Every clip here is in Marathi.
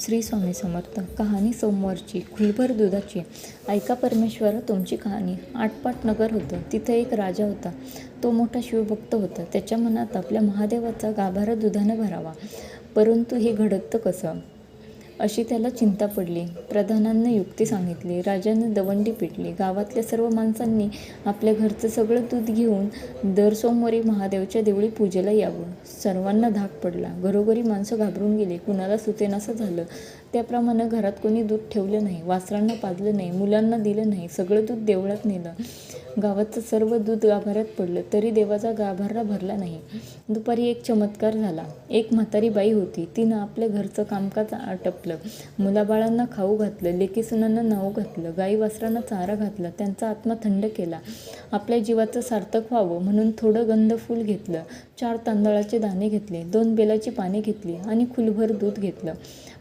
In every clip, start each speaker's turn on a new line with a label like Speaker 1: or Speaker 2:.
Speaker 1: श्री स्वामी समर्थ. कहाणी सोमवारची खुलभर दुधाची. ऐका परमेश्वर तुमची कहाणी आटपाट नगर होतं. तिथं एक राजा होता. तो मोठा शिवभक्त होता. त्याच्या मनात आपल्या महादेवाचा गाभारा दुधानं भरावा. परंतु हे घडतं कसं? अशी त्याला चिंता पडली. प्रधानांना युक्ती सांगितली. राजाने दवंडी पिटली. गावातल्या सर्व माणसांनी आपल्या घरचं सगळं दूध घेऊन दर सोमवारी महादेवच्या देवळी पूजेला यावं. सर्वांना धाक पडला. घरोघरी माणसं घाबरून गेली. कुणाला सुतेनासं झालं. त्याप्रमाणे घरात कोणी दूध ठेवलं नाही. वासरांना पाजलं नाही. मुलांना दिलं नाही. सगळं दूध देवळात नेलं. गावाचं सर्व दूध गाभाऱ्यात पडलं तरी देवाचा गाभारा भरला नाही. दुपारी एक चमत्कार झाला. एक म्हातारी बाई होती. तिनं आपल्या घरचं कामकाज आटपलं. मुलाबाळांना खाऊ घातलं लेकीसुनांना नाव घातलं गाई वासरांना चारा घातला त्यांचा आत्मा थंड केला. आपल्या जीवाचं सार्थक व्हावं म्हणून थोडं गंधफूल घेतलं. चार तांदळाचे दाणे घेतले दोन बेलाची पाने घेतली आणि खुलभर दूध घेतलं.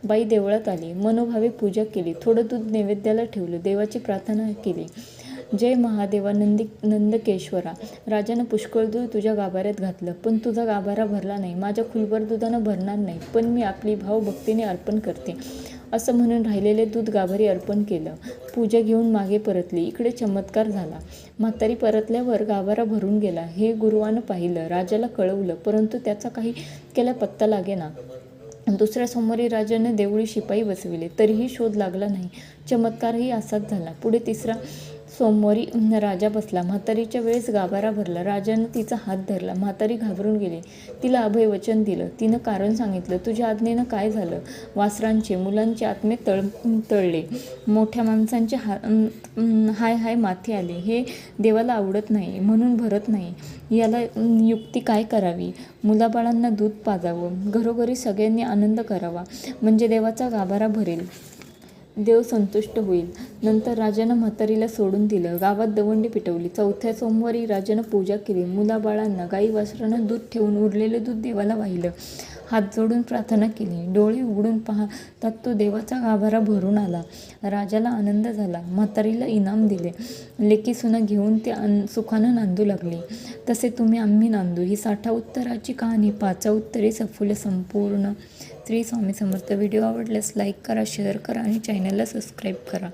Speaker 1: बाई देवळात आली. मनोभावे पूजा केली. थोडं दूध नैवेद्याला ठेवलं. देवाची प्रार्थना केली. जय महादेवा नंदी नंदकेश्वरा राजानं पुष्कळ दूध तुझ्या गाभाऱ्यात घातलं पण तुझा गाभारा भरला नाही माझ्या खुलभर दुधानं भरणार नाही पण मी आपली भावभक्तीने अर्पण करते असं म्हणून राहिलेले दूध गाभारी अर्पण केलं पूजा घेऊन मागे परतली इकडे चमत्कार झाला म्हातारी परतल्यावर गाभारा भरून गेला हे गुरुवानं पाहिलं राजाला कळवलं परंतु त्याचा काही केला पत्ता लागेना दुसऱ्या सोमवारी राजाने देवळी शिपाई बसविले तरीही शोध लागला नाही चमत्कारही असाच झाला पुढे तिसरा सोमवारी राजा बसला. म्हातारीच्या वेळेस गाभारा भरला. राजानं तिचा हात धरला. म्हातारी घाबरून गेली. तिला अभय वचन दिलं. तिनं कारण सांगितलं. तुझ्या आज्ञेनं काय झालं? वासरांचे मुलांचे आत्मे तळ तळले. मोठ्या माणसांचे हा हाय हाय माथे आले. हे देवाला आवडत नाही. म्हणून भरत नाही. याला युक्ती काय करावी? मुलाबाळांना दूध पाजावं. घरोघरी सगळ्यांनी आनंद करावा. म्हणजे देवाचा गाभारा भरेल. देव संतुष्ट होईल. नंतर राजानं म्हातारीला सोडून दिलं. गावात दवंडी पिटवली. चौथ्या सोमवारी राजानं पूजा केली. मुलाबाळांना गाई वासरांना दूध ठेवून उरलेलं दूध देवाला वाहिलं. हात जोडून प्रार्थना केली. डोळे उघडून पाहतात तो देवाचा गाभारा भरून आला. राजाला आनंद झाला. म्हातारीला इनाम दिले. लेकी सुना घेऊन ते अन सुखानं नांदू लागले. तसे तुम्ही आम्ही नांदू. ही साठा उत्तराची कहाणी. पाचा उत्तरे सफुले संपूर्ण श्री स्वामी समर्थ व्हिडिओ आवडल्यास लाईक करा शेअर करा आणि चॅनलला सबस्क्राईब करा.